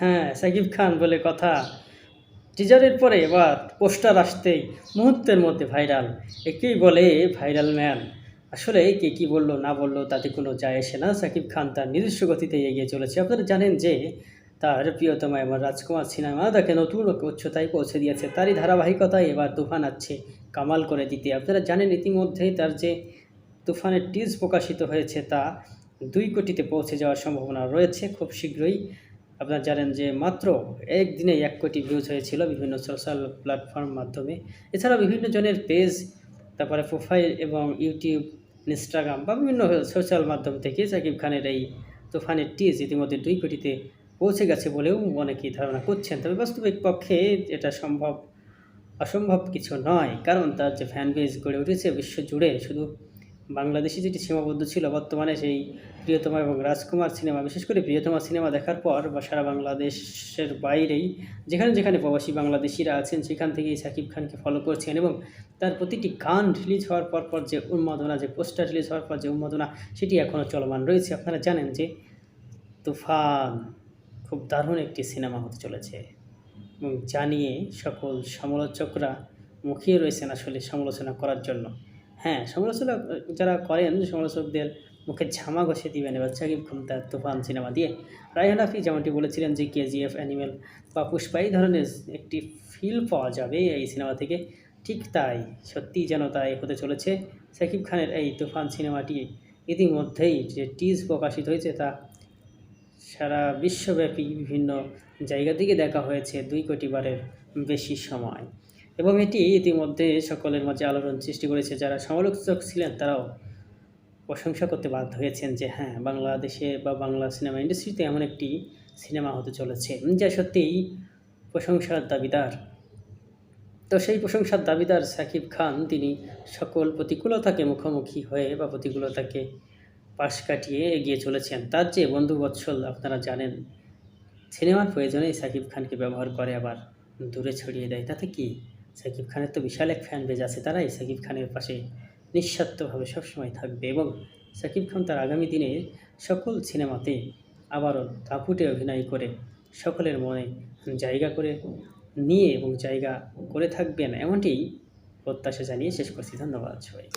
হ্যাঁ সাকিব খান বলে কথা। টিজারের পরে এবার পোস্টার আসতেই মুহূর্তের মধ্যে ভাইরাল একেই বলে ভাইরাল ম্যান আসলে কে কী বলল, না বলল, তাতে কোনো যায় আসে না। সাকিব খান তার নিজস্ব গতিতে এগিয়ে চলেছে। আপনারা জানেন যে তার প্রিয়তমা এবার রাজকুমার সিনেমা, তাকে নতুন উচ্চতায় পৌঁছে দিয়েছে। তারই ধারাবাহিকতায় এবার তুফান আছে কামাল করে দিতে। আপনারা জানেন ইতিমধ্যেই তার যে তুফানের টিজ প্রকাশিত হয়েছে তা দুই কোটিতে পৌঁছে যাওয়ার সম্ভাবনা রয়েছে খুব শীঘ্রই। আপনারা জানেন যে মাত্র একদিনে এক কোটি ভিউজ হয়েছিল বিভিন্ন সোশ্যাল প্ল্যাটফর্ম মাধ্যমে। এছাড়া বিভিন্ন জনের পেজ তারপরে প্রোফাইল এবং ইউটিউব ইনস্টাগ্রাম বা বিভিন্ন সোশ্যাল মাধ্যম থেকে সাকিব খানের এই তুফানের টিজ ইতিমধ্যে দুই কোটিতে পৌঁছে গেছে বলেও অনেকেই ধারণা করছেন। তবে বাস্তবিক পক্ষে এটা সম্ভব, অসম্ভব কিছু নয়। কারণ তার যে ফ্যান বেস গড়ে উঠেছে, বিশ্ব জুড়ে শুধু বাংলাদেশে যেটি সীমাবদ্ধ ছিল বর্তমানে সেই প্রিয়তমা এবং রাজকুমার সিনেমা, বিশেষ করে প্রিয়তমা সিনেমা দেখার পর বা সারা বাংলাদেশের বাইরেই, যেখানে যেখানে প্রবাসী বাংলাদেশিরা আছেন, সেখান থেকেই সাকিব খানকে ফলো করছেন এবং তার প্রতিটি গান রিলিজ হওয়ার পর পর যে উন্মাদনা, যে পোস্টার রিলিজ হওয়ার পর যে উন্মাদনা, সেটি এখনও চলমান রয়েছে। আপনারা জানেন যে তুফান খুব দারুণ একটি সিনেমা হতে চলেছে এবং জানিয়ে সকল সমালোচকরা মুখিয়ে রয়েছেন আসলে সমালোচনা করার জন্য। হ্যাঁ সমালোচনা যারা করেন সমালোচকদের মুখে ঝামা ঘষে দিবেন, এবার সাকিব খান তুফান সিনেমা দিয়ে। রায়হান হাফি যেমনটি বলেছিলেন যে কেজিএফ, অ্যানিমেল বা পুষ্পা এই ধরনের একটি ফিল পাওয়া যাবে এই সিনেমা থেকে, ঠিক তাই, সত্যিই যেন তাই হতে চলেছে। সাকিব খানের এই তুফান সিনেমাটি ইতিমধ্যেই যে টিজ প্রকাশিত হয়েছে তা সারা বিশ্বব্যাপী বিভিন্ন জায়গা থেকে দেখা হয়েছে দুই কোটি বারের বেশি সময়। এবং এটি ইতিমধ্যে সকলের মাঝে আলোড়ন সৃষ্টি করেছে। যারা সমালোচক ছিলেন, তারাও প্রশংসা করতে বাধ্য হয়েছেন যে হ্যাঁ বাংলাদেশে বা বাংলা সিনেমা ইন্ডাস্ট্রিতে এমন একটি সিনেমা হতে চলেছে, যা সত্যিই প্রশংসার দাবিদার। তো সেই প্রশংসার দাবিদার সাকিব খান, তিনি সকল প্রতিকূলতাকে মুখোমুখি হয়ে বা প্রতিকূলতাকে পাশ কাটিয়ে এগিয়ে চলেছেন। তার যে বন্ধু বৎসল আপনারা জানেন, সিনেমার প্রয়োজনেই সাকিব খানকে ব্যবহার করে আবার দূরে ছড়িয়ে দেয়। তাতে কি সাকিব খানের তো বিশাল এক ফ্যান বেজ আছে তারাই সাকিব খানের পাশে নিঃস্বার্থভাবে সবসময় থাকবে এবং সাকিব খান তার আগামী দিনে সকল সিনেমাতে আবারও দাপুটে অভিনয় করে সকলের মনে জায়গা করে নিয়ে এবং জায়গা করে থাকবেন এমনটি প্রত্যাশা জানিয়ে শেষ করছি। ধন্যবাদ সবাই